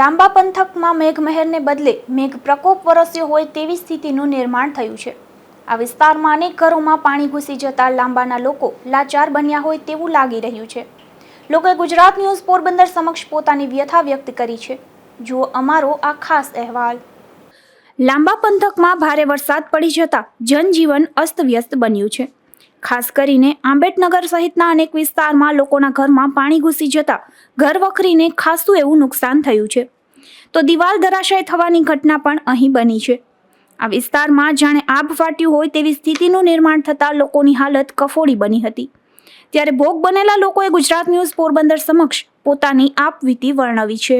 લાંબા પંથકમાં મેઘમહેરને બદલે મેઘ પ્રકોપ વરસ્યો હોય તેવી સ્થિતિનું નિર્માણ થયું છે. આ વિસ્તારમાં અનેક ઘરોમાં પાણી ઘૂસી જતા લાંબાના લોકો લાચાર બન્યા હોય તેવું લાગી રહ્યું છે. લોકોએ ગુજરાત ન્યૂઝ પોરબંદર સમક્ષ પોતાની વ્યથા વ્યક્ત કરી છે. જુઓ અમારો આ ખાસ અહેવાલ. લાંબા પંથકમાં ભારે વરસાદ પડી જતા જનજીવન અસ્તવ્યસ્ત બન્યું છે. ખાસ કરીને આંબેડનગર સહિતના અનેક વિસ્તારમાં લોકોના ઘરમાં પાણી ઘૂસી જતા ઘર વખરીને ખાસું એવું નુકસાન થયું છે. તો દિવાલ ધરાશય થવાની ઘટના પણ અહીં બની છે. આ વિસ્તારમાં જાણે આબ ફાટ્યું હોય તેવી સ્થિતિનું નિર્માણ થતાં લોકોની હાલત કફોડી બની હતી. ત્યારે ભોગ બનેલા લોકોએ ગુજરાત ન્યૂઝ પોરબંદર સમક્ષ પોતાની આપવીતી વર્ણવી છે.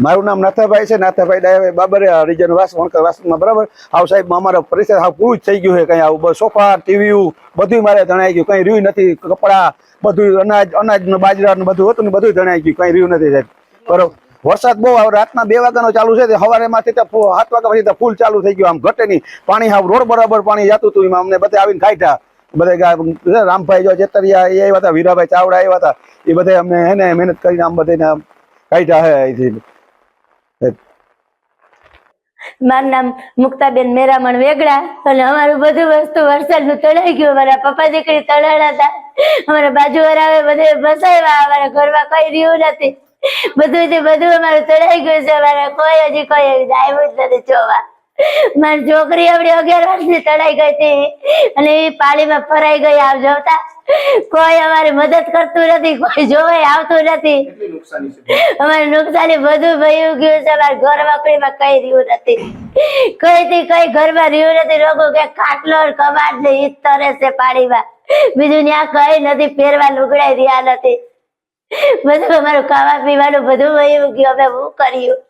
મારું નામ નાથાભાઈ છે. નાથાભાઈ ડાયાભાઈ બાબરે રિજન વાસ, વણકર વાસમાં, બરાબર? આવ સાહેબ, અમારો પરિસર હાવ પૂરું થઈ ગયું છે. કઈ આવું સોફા, ટીવી બધું મારે જણાઈ ગયું. કઈ રહ્યું નથી, કપડા, બધું અનાજ અનાજ ને બાજરા ને બધું હતું ને બધું જણાઈ ગયું. કઈ રહ્યું નથી સાહેબ. બરોબર? વરસાદ બહુ રાતના બે વાગ્યાનો ચાલુ છે. સવારે માંથી સાત વાગ્યા પછી ત્યાં ફૂલ ચાલુ થઈ ગયું. આમ ઘટે નહીં. પાણી આવું રોડ બરાબર પાણી જતું હતું. એમાં અમને બધે આવીને ખાઈઠા બધે રામભાઈ જો ચેતરિયા એ આવ્યા હતા, વીરાભાઈ ચાવડા આવ્યા હતા. એ બધે અમને ને મહેનત કરીને આમ બધે કાઢ્યા હે અહીંથી? મારું નામ મુક્તાબેન મેરામણ વેગડા અને અમારું બધું વસ્તુ વરસાદનું તળાઈ ગયું. અમારા પપ્પા દીકરી તળાડા હતા. અમારા બાજુવાળા આવે, બધે બસાવ્યા અમારા ઘરમાં કઈ રહ્યું નથી. બધું બધું અમારું તળાઈ ગયું છે, અમારે કોઈ હજી કોઈ આવ્યું જ નથી જોવા. મારી છોકરી આવડી અગિયાર વર્ષની તળાઈ ગઈ હતી અને એ પાળીમાં ફરાઈ ગઈ આવ જોતા. કોઈ અમારી મદદ કરતું નથી કોઈ જોવે આવતું નથી. અમારે નુકસાની બધું ભયું ગયું છે અમારે ઘર વાપરીમાં કઈ રહ્યું નથી. કઈ થી કઈ ઘરમાં રહ્યું નથી રોગો કે ખાટલો કબાટ ને ઈ તરે છે પાણીમાં. બીજું ત્યાં કઈ નથી પહેરવા લુગડાઈ રહ્યા નથી. બધું અમારું ખાવા પીવાનું બધું વયું ગયું અમે હું કર્યું?